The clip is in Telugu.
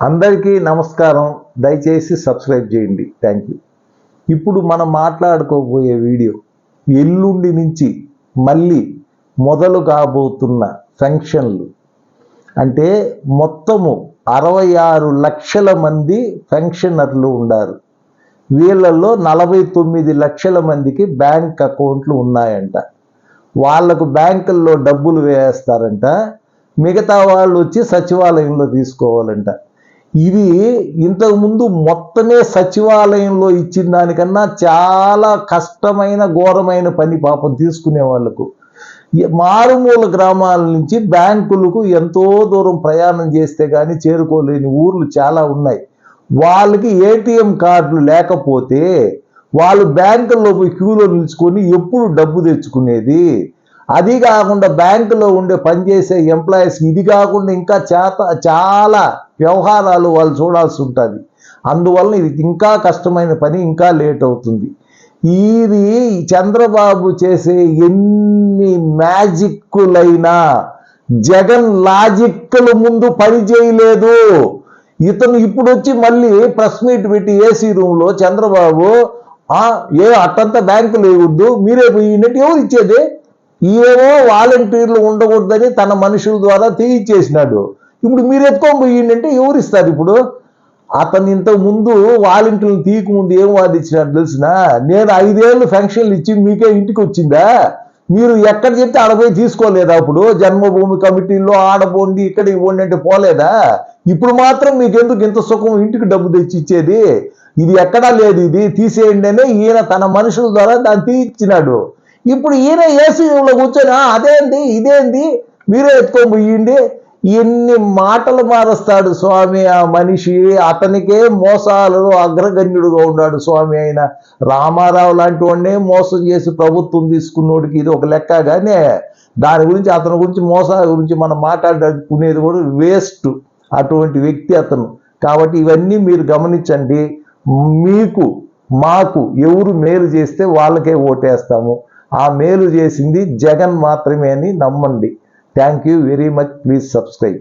అందరికీ నమస్కారం. దయచేసి సబ్స్క్రైబ్ చేయండి. థ్యాంక్ యూ ఇప్పుడు మనం మాట్లాడుకోబోయే వీడియో ఎల్లుండి నుంచి మళ్ళీ మొదలు కాబోతున్న ఫంక్షన్లు. అంటే మొత్తము అరవై ఆరు లక్షల మంది పెన్షనర్లు ఉన్నారు వీళ్ళల్లో నలభై తొమ్మిది లక్షల మందికి బ్యాంక్ అకౌంట్లు ఉన్నాయంట. వాళ్ళకు బ్యాంకుల్లో డబ్బులు వేస్తారంట. మిగతా వాళ్ళు వచ్చి సచివాలయంలో తీసుకోవాలంట. ఇది ఇంతకుముందు మొత్తమే సచివాలయంలో ఇచ్చిన దానికన్నా చాలా కష్టమైన ఘోరమైన పని పాపం తీసుకునే వాళ్ళకు. మారుమూల గ్రామాల నుంచి బ్యాంకులకు ఎంతో దూరం ప్రయాణం చేస్తే కానీ చేరుకోలేని ఊర్లు చాలా ఉన్నాయి. వాళ్ళకి ఏటీఎం కార్డులు లేకపోతే వాళ్ళు బ్యాంకుల్లో పోయి క్యూలో నిలుచుకొని ఎప్పుడు డబ్బు తెచ్చుకునేది? అది కాకుండా బ్యాంకులో ఉండే పనిచేసే ఎంప్లాయీస్ ఇది కాకుండా ఇంకా చేత చాలా వ్యవహారాలు వాళ్ళు చూడాల్సి ఉంటుంది. అందువలన ఇది ఇంకా కష్టమైన పని ఇంకా లేట్ అవుతుంది. ఇది చంద్రబాబు చేసే ఎన్ని మ్యాజిక్కులైనా జగన్ లాజిక్కుల ముందు పని చేయలేదు. ఇతను ఇప్పుడు వచ్చి మళ్ళీ ప్రెస్ మీట్ పెట్టి ఏసీ రూమ్లో చంద్రబాబు ఏ అట్టంతా బ్యాంకు లేవద్దు మీరే పోయినట్టు ఎవరు ఇచ్చేది? ఈయనేమో వాలంటీర్లు ఉండకూడదని తన మనుషుల ద్వారా తీయిచ్చేసినాడు ఇప్పుడు మీరు ఎత్తుకొని పోయిందంటే ఎవరు ఇస్తారు ఇప్పుడు? అతను ఇంతకు ముందు వాలంటీర్లు తీయకముందు ఏం వాదించినాడు తెలిసిన? నేను ఐదేళ్ళు ఫెన్షన్లు ఇచ్చి మీకే ఇంటికి వచ్చిందా? మీరు ఎక్కడ చెప్తే ఆడ పోయి తీసుకోలేదా అప్పుడు? జన్మభూమి కమిటీలో ఆడబోండి ఇక్కడ ఇవ్వండి అంటే పోలేదా? ఇప్పుడు మాత్రం మీకు ఎందుకు ఇంత సుఖం ఇంటికి డబ్బు తెచ్చి ఇచ్చేది? ఇది ఎక్కడా లేదు ఇది తీసేయండి అనే ఈయన తన మనుషుల ద్వారా దాన్ని తీయించినాడు ఇప్పుడు ఈయన ఏసీలో కూర్చొని "ఆ, అదేంది ఇదేంది? మీరే ఎత్తుకొని పోయిండి ఎన్ని మాటలు మారుస్తాడు స్వామి ఆ మనిషి అతనికే మోసాలలో అగ్రగణ్యుడుగా ఉన్నాడు స్వామి ఆయన రామారావు లాంటి వాడినే మోసం చేసి ప్రభుత్వం తీసుకున్నోడికి ఇది ఒక లెక్క కానీ దాని గురించి అతని గురించి మోసాల గురించి మనం మాట్లాడుకునేది కూడా వేస్ట్ అటువంటి వ్యక్తి అతను. కాబట్టి ఇవన్నీ మీరు గమనించండి. మీకు మాకు ఎవరు మేలు చేస్తే వాళ్ళకే ఓటేస్తాము. ఆ మేలు చేసింది జగన్ మాత్రమే అని నమ్మండి. Thank you very much please subscribe